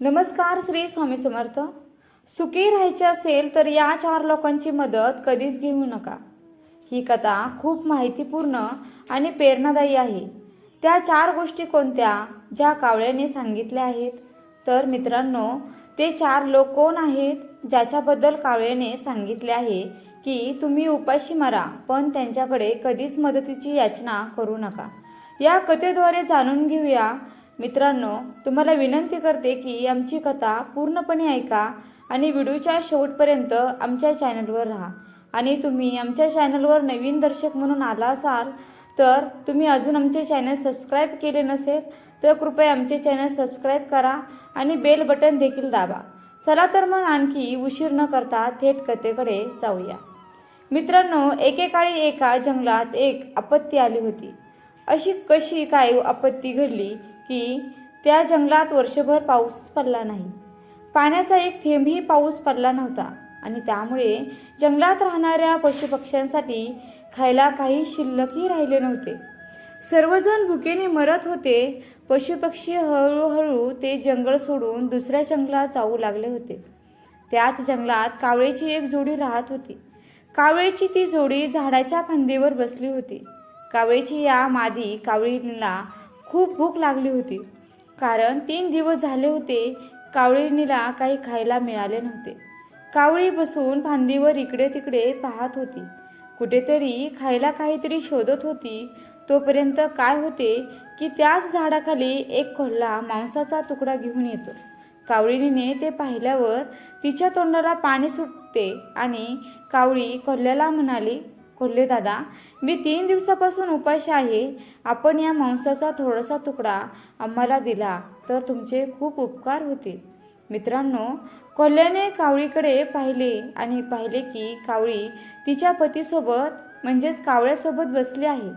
नमस्कार श्री स्वामी समर्थ. सुखी राहायचे असेल तर या चार लोकांची मदत कधीच घेऊ नका. ही कथा खूप माहितीपूर्ण आणि प्रेरणादायी आहे. त्या चार गोष्टी कोणत्या ज्या कावळ्याने सांगितल्या आहेत? तर मित्रांनो ते चार लोक कोण आहेत ज्याच्याबद्दल कावळ्याने सांगितले आहे की तुम्ही उपाशी मरा पण त्यांच्याकडे कधीच मदतीची याचना करू नका. या कथेद्वारे जाणून घेऊया मित्रांनो तुम्हाला विनंती करते की आमची कथा पूर्णपणे ऐका आणि व्हिडिओच्या शेवटपर्यंत आमच्या चॅनलवर राहा. आणि तुम्ही आमच्या चॅनलवर नवीन दर्शक म्हणून आला असाल तर तुम्ही अजून आमचे चॅनल सबस्क्राईब केले नसेल तर कृपया आमचे चॅनल सबस्क्राईब करा आणि बेल बटन देखील दाबा. चला तर मग आणखी उशीर न करता थेट कथेकडे जाऊया. मित्रांनो एकेकाळी एका जंगलात एक आपत्ती आली होती. अशी कशी काय आपत्ती घडली की त्या जंगलात वर्षभर पाऊस पडला नाही. पाण्याचा एक थेंबही पाऊस पडला नव्हता आणि त्यामुळे जंगलात राहणाऱ्या पशुपक्ष्यांसाठी खायला काही शिल्लकही राहिले नव्हते. सर्वजण भुकेने मरत होते. पशुपक्षी हळूहळू ते जंगल सोडून दुसऱ्या जंगलात जाऊ लागले होते. त्याच जंगलात कावळेची एक जोडी राहत होती. कावळेची ती जोडी झाडाच्या फांदीवर बसली होती. कावळेची या मादी कावळीला खूप भूक लागली होती. कारण तीन दिवस झाले होते कावळीनीला काही खायला मिळाले नव्हते. कावळी बसून फांदीवर इकडे तिकडे पाहत होती. कुठेतरी खायला काहीतरी शोधत होती. तोपर्यंत काय होते की त्याच झाडाखाली एक कोल्हा मांसाचा तुकडा घेऊन येतो. कावळीने ते पाहिल्यावर तिच्या तोंडाला पाणी सुटते आणि कावळी कोल्ह्याला म्हणाली कोल्हे दादा मी तीन दिवसापासून उपाशी आहे. आपण या मांसाचा थोडासा तुकडा आम्हाला दिला तर तुमचे खूप उपकार होतील. मित्रांनो कोल्ह्याने कावळीकडे पाहिले आणि पाहिले की कावळी तिच्या पतीसोबत म्हणजेच कावळ्यासोबत बसली आहे.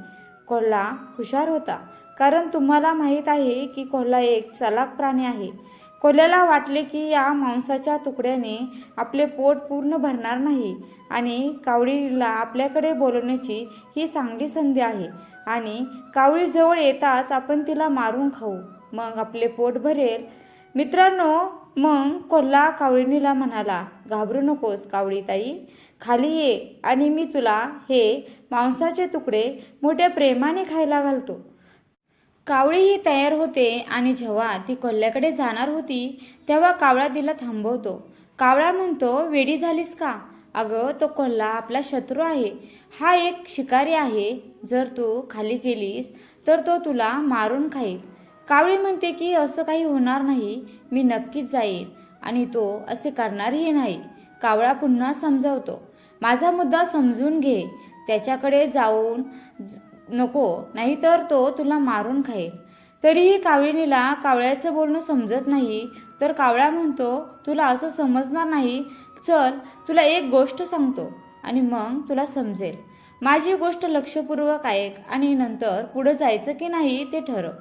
कोल्हा हुशार होता कारण तुम्हाला माहीत आहे की कोल्हा एक चालाक प्राणी आहे. कोल्याला वाटले की या मांसाच्या तुकड्याने आपले पोट पूर्ण भरणार नाही आणि कावळीला आपल्याकडे बोलवण्याची ही चांगली संधी आहे. आणि कावळीजवळ येताच आपण तिला मारून खाऊ. मग आपले पोट भरेल. मित्रांनो मग कोल्हा कावळीनीला म्हणाला घाबरू नकोस कावळी ताई खाली ये आणि मी तुला हे मांसाचे तुकडे मोठ्या प्रेमाने खायला घालतो. कावळी ही तयार होते आणि जेव्हा ती कोल्ह्याकडे जाणार होती तेव्हा कावळा तिला थांबवतो. कावळा म्हणतो वेडी झालीस का? अगं तो कोल्हा आपला शत्रू आहे. हा एक शिकारी आहे. जर तू खाली केलीस तर तो तुला मारून खाईल. कावळी म्हणते की असं काही होणार नाही. मी नक्कीच जाईन आणि तो असे करणारही नाही. कावळा पुन्हा समजावतो माझा मुद्दा समजून घे. त्याच्याकडे जाऊन ज- नको नाहीतर तो तुला मारून खाईल. तरीही कावळीनीला कावळ्याचं बोलणं समजत नाही. तर कावळा म्हणतो तुला असं समजणार नाही? चल तुला एक गोष्ट सांगतो आणि मग तुला समजेल. माझी गोष्ट लक्षपूर्वक ऐक आणि नंतर पुढं जायचं की नाही ते ठरव.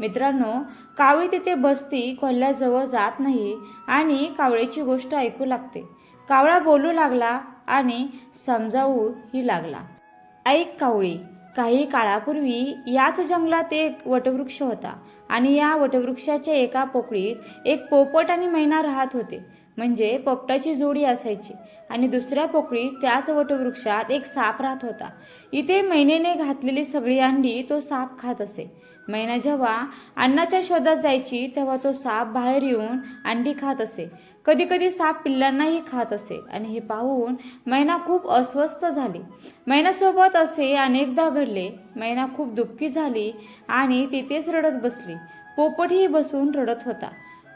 मित्रांनो कावळी तिथे बसती कोल्ह्याजवळ जात नाही आणि कावळीची गोष्ट ऐकू लागते. कावळा बोलू लागला आणि समजावूही लागला. ऐक कावळी काही काळापूर्वी याच जंगलात एक वटवृक्ष होता आणि या वटवृक्षाच्या एका पोकळीत एक पोपट आणि मैना राहत होते. म्हणजे पोपटाची जोडी असायची. आणि दुसऱ्या पोकळीत त्याच वटवृक्षात एक साप राहत होता. इथे मैनेने घातलेली सगळी अंडी तो साप खात असे. मैना जेव्हा अन्नाच्या शोधात जायची तेव्हा तो साप बाहेर येऊन अंडी खात असे. कधी कधी साप पिल्लांनाही खात असे. आणि हे पाहून मैना खूप अस्वस्थ झाली. मैनासोबत असे अनेकदा घडले. मैना खूप दुःखी झाली आणि तिथेच रडत बसली. पोपटही बसून रडत होता.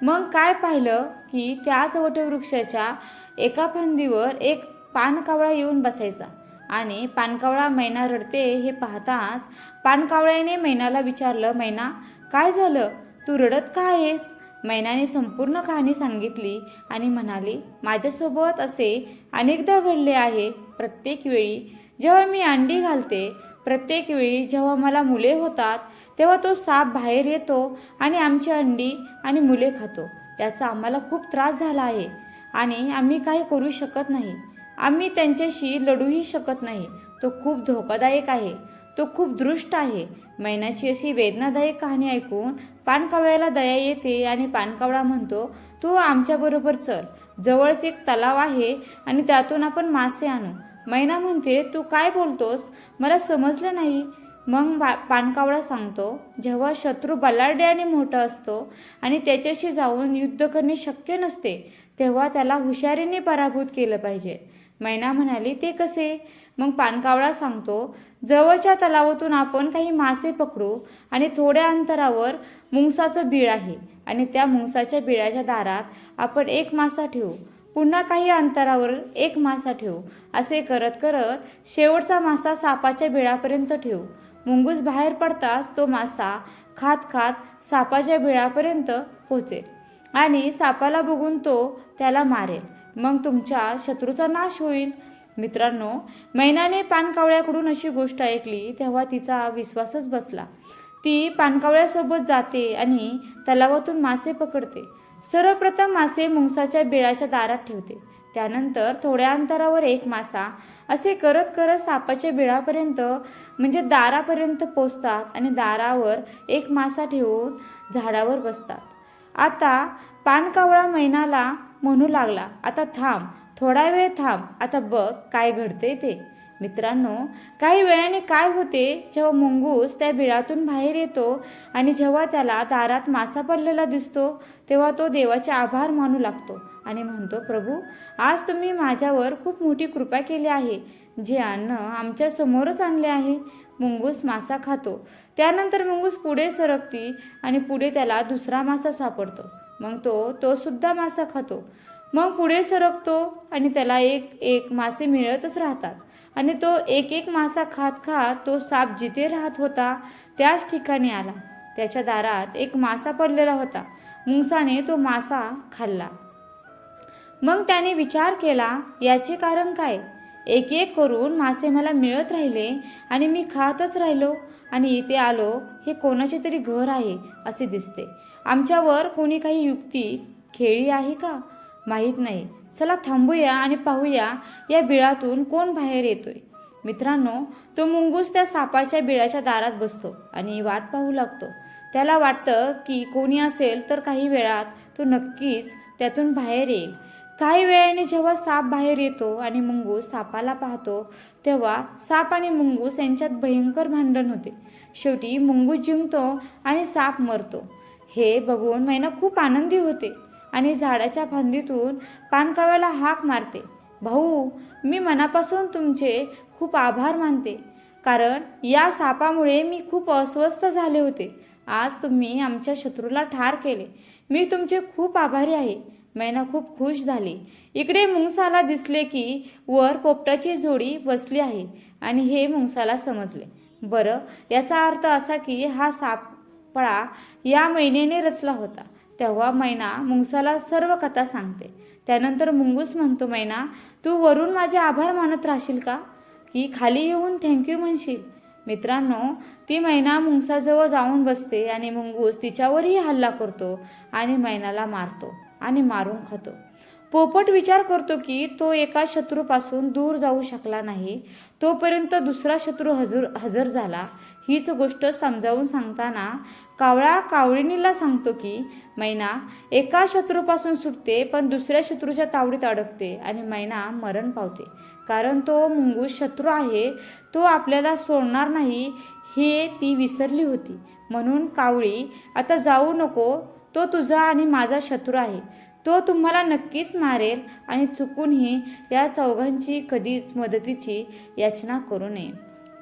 मग काय पाहिलं की त्याच वटवृक्षाच्या एका फांदीवर एक पानकावळा येऊन बसायचा. आणि पानकावळा मैना रडते हे पाहताच पानकावळ्याने मैनाला विचारलं मैना काय झालं? तू रडत का आहेस? मैनाने संपूर्ण कहाणी सांगितली आणि म्हणाली माझ्यासोबत असे अनेकदा घडले आहे. प्रत्येक वेळी जेव्हा मी अंडी घालते प्रत्येक वेळी जेव्हा मला मुले होतात तेव्हा तो साप बाहेर येतो आणि आमची अंडी आणि मुले खातो. याचा आम्हाला खूप त्रास झाला आहे आणि आम्ही काही करू शकत नाही. आम्ही त्यांच्याशी लढूही शकत नाही. तो खूप धोकादायक आहे. तो खूप दृष्ट आहे. मैनाची अशी वेदनादायक कहाणी ऐकून पानकावळ्याला दया येते आणि पानकावळा म्हणतो तू आमच्याबरोबर चल. जवळच एक तलाव आहे आणि त्यातून आपण मासे आणू. मैना म्हणते तू काय बोलतोस? मला समजलं नाही. मग बा पानकावळा सांगतो जेव्हा शत्रू बलाढ्य आणि मोठा असतो आणि त्याच्याशी जाऊन युद्ध करणे शक्य नसते तेव्हा त्याला हुशारीने पराभूत केलं पाहिजे. मैना म्हणाली ते कसे? मग पानकावळा सांगतो जवळच्या तलावातून आपण काही मासे पकडू आणि थोड्या अंतरावर मुंगसाचं बीळ आहे आणि त्या मुंगसाच्या बिळाच्या दारात आपण एक मासा ठेवू. पुन्हा काही अंतरावर एक मासा ठेवू. असे करत करत शेवटचा मासा सापाच्या बिळापर्यंत ठेवू. मुंगूस बाहेर पडताच तो मासा खात खात सापाच्या बिळापर्यंत पोचेल आणि सापाला बघून तो त्याला मारेल. मग तुमच्या शत्रूचा नाश होईल. मित्रांनो मैनाने पानकावळ्याकडून अशी गोष्ट ऐकली तेव्हा तिचा विश्वासच बसला. ती पानकावळ्यासोबत जाते आणि तलावातून मासे पकडते. सर्वप्रथम मासे मुंगसाच्या बिळाच्या दारात ठेवते. त्यानंतर थोड्या अंतरावर एक मासा असे करत करत सापाच्या बिळापर्यंत म्हणजे दारापर्यंत पोचतात आणि दारावर एक मासा ठेवून झाडावर बसतात. आता पानकावळा मैनाला म्हणू लागला आता थांब थोडा वेळ थांब आता बघ काय घडते ते. मित्रांनो काही वेळाने काय होते जेव्हा मुंगूस त्या बिळातून बाहेर येतो आणि जेव्हा त्याला दारात मासा पडलेला दिसतो तेव्हा तो देवाचे आभार मानू लागतो आणि म्हणतो प्रभू आज तुम्ही माझ्यावर खूप मोठी कृपा केली आहे जे अन्न आमच्या समोरच आणले आहे. मुंगूस मासा खातो. त्यानंतर मुंगूस पुढे सरकती आणि पुढे त्याला दुसरा मासा सापडतो. मग तो तो सुद्धा मासा खातो. मग पुढे सरकतो आणि त्याला एक एक मासे मिळतच राहतात. आणि तो एक एक मासा खात खात तो साप जिथे राहत होता त्याच ठिकाणी आला. त्याच्या दारात एक मासा पडलेला होता. मुंगसाने तो मासा खाल्ला. मग त्याने विचार केला याचे कारण काय? एक एक करून मासे मला मिळत राहिले आणि मी खातच राहिलो आणि इथे आलो हे कोणाचे तरी घर आहे असे दिसते. आमच्यावर कोणी काही युक्ती खेळी आहे का? माहीत नाही. चला थांबूया आणि पाहूया या बिळातून कोण बाहेर येतोय. मित्रांनो तो मुंगूस त्या सापाच्या बिळाच्या दारात बसतो आणि वाट पाहू लागतो. त्याला वाटतं की कोणी असेल तर काही वेळात तो नक्कीच त्यातून बाहेर येईल. काही वेळाने जेव्हा साप बाहेर येतो आणि मुंगूस सापाला पाहतो तेव्हा साप आणि मुंगूस यांच्यात भयंकर भांडण होते. शेवटी मुंगूस जिंकतो आणि साप मरतो. हे बघून मैना खूप आनंदी होते. आणि झाडाच्या फांदीतून पानकाव्याला हाक मारते. भाऊ मी मनापासून तुमचे खूप आभार मानते. कारण या सापामुळे मी खूप अस्वस्थ झाले होते. आज तुम्ही आमच्या शत्रूला ठार केले. मी तुमचे खूप आभारी आहे. मैना खूप खुश झाली. इकडे मुंगसाला दिसले की वर पोपटाची जोडी बसली आहे आणि हे मुंगसाला समजले. बरं याचा अर्थ असा की हा सापळा या महिन्याने रचला होता. तेव्हा मैना मुंगसाला सर्व कथा सांगते. त्यानंतर मुंगूस म्हणतो मैना तू वरून माझे आभार मानत राहशील का? की खाली येऊन थँक्यू म्हणशील? मित्रांनो ती मैना मुंगसाजवळ जाऊन बसते आणि मुंगूस तिच्यावरही हल्ला करतो आणि मैनाला मारतो आणि मारून खातो. पोपट विचार करतो की तो एका शत्रूपासून दूर जाऊ शकला नाही तोपर्यंत दुसरा शत्रू हजर हजर झाला. हीच गोष्ट समजावून सांगताना कावळा कावळिणीला सांगतो की मैना एका शत्रूपासून सुटते पण दुसऱ्या शत्रूच्या तावडीत अडकते आणि मैना मरण पावते. कारण तो मुंगूस शत्रू आहे तो आपल्याला सोडणार नाही हे ती विसरली होती. म्हणून कावळी आता जाऊ नको तो तुझा आणि माझा शत्रू आहे. तो तुम्हाला नक्कीच मारेल आणि चुकूनही या चौघांची कधीच मदतीची याचना करू नये.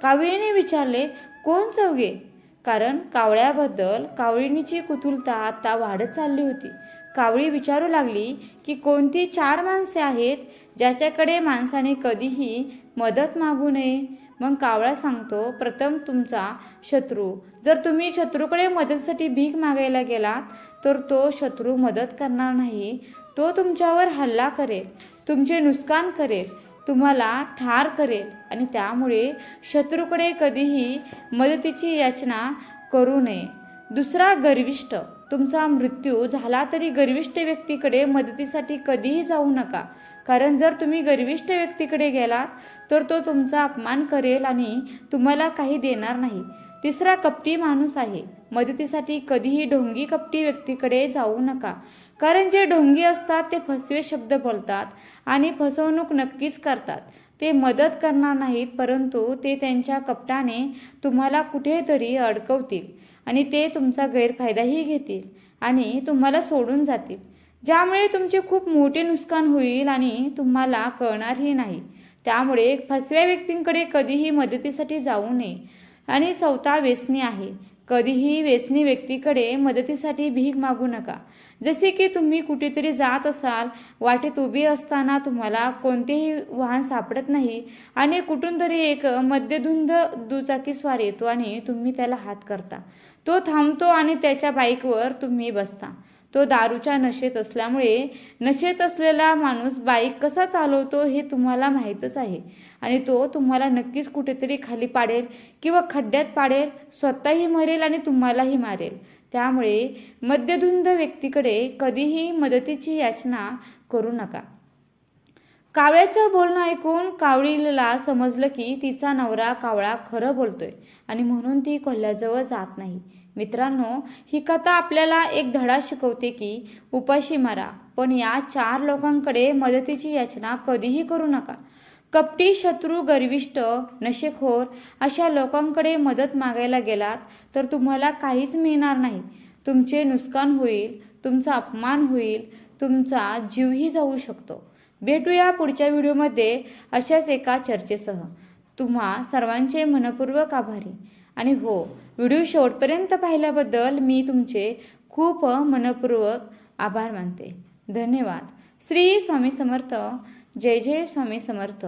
कावळीने विचारले कोण चौघे? कारण कावळ्याबद्दल कावळीनीची कुतुलता आता वाढत चालली होती. कावळी विचारू लागली की कोणती चार माणसे आहेत ज्याच्याकडे माणसाने कधीही मदत मागू नये? मग कावळा सांगतो प्रथम तुमचा शत्रू. जर तुम्ही शत्रूकडे मदतीसाठी भीक मागायला गेलात तर तो शत्रू मदत करणार नाही. तो तुमच्यावर हल्ला करेल तुमचे नुकसान करेल तुम्हाला ठार करेल आणि त्यामुळे शत्रूकडे कधीही मदतीची याचना करू नये. दुसरा गर्विष्ठ. तुमचा मृत्यू झाला तरी गर्विष्ठ व्यक्तीकडे मदतीसाठी कधीही जाऊ नका. कारण जर तुम्ही गर्विष्ठ व्यक्तीकडे गेलात तर तो तुमचा अपमान करेल आणि तुम्हाला काही देणार नाही. तिसरा कपटी माणूस आहे. मदतीसाठी कधीही ढोंगी कपटी व्यक्तीकडे जाऊ नका. कारण जे ढोंगी असतात ते फसवे शब्द बोलतात आणि फसवणूक नक्कीच करतात. ते मदत करणार नाहीत परंतु ते त्यांच्या कपटाने तुम्हाला कुठेतरी अडकवतील आणि ते तुमचा गैरफायदाही घेतील आणि तुम्हाला सोडून जातील. ज्यामुळे तुमचे खूप मोठे नुकसान होईल आणि तुम्हाला कळणारही नाही. त्यामुळे फसव्या व्यक्तींकडे कधीही मदतीसाठी जाऊ नये. आणि चौथा व्यसनी आहे. कधीही व्यसनी व्यक्तीकडे मदतीसाठी भीक मागू नका. जसे की तुम्ही कुठेतरी जात असाल वाटेत उभी असताना तुम्हाला कोणतेही वाहन सापडत नाही आणि कुठून तरी एक मध्यधुंद दुचाकीस्वार येतो आणि तुम्ही त्याला हात करता. तो थांबतो आणि त्याच्या बाईकवर तुम्ही बसता. तो दारूच्या नशेत असल्यामुळे नशेत असलेला माणूस बाईक कसा चालवतो हे तुम्हाला माहीतच आहे. आणि तो तुम्हाला नक्कीच कुठेतरी खाली पाडेल किंवा खड्ड्यात पाडेल स्वतःही मरेल आणि तुम्हालाही मारेल. त्यामुळे मद्यधुंद व्यक्तीकडे कधीही मदतीची याचना करू नका. कावळ्याचं बोलणं ऐकून कावळीला समजलं की तिचा नवरा कावळा खरं बोलतोय आणि म्हणून ती कोल्ह्याजवळ जात नाही. मित्रांनो ही कथा आपल्याला एक धडा शिकवते की उपाशी मारा पण या चार लोकांकडे मदतीची याचना कधीही करू नका. कपटी शत्रू गर्विष्ट नशेखोर अशा लोकांकडे मदत मागायला गेलात तर तुम्हाला काहीच मिळणार नाही. तुमचे नुकसान होईल तुमचा अपमान होईल तुमचा जीवही जाऊ शकतो. भेटूया पुढच्या व्हिडिओमध्ये अशाच एका चर्चेसह. तुम्हा सर्वांचे मनपूर्वक आभारी. आणि हो व्हिडिओ शेवटपर्यंत पाहिल्याबद्दल मी तुमचे खूप मनपूर्वक आभार मानते. धन्यवाद. श्री स्वामी समर्थ. जय जय स्वामी समर्थ.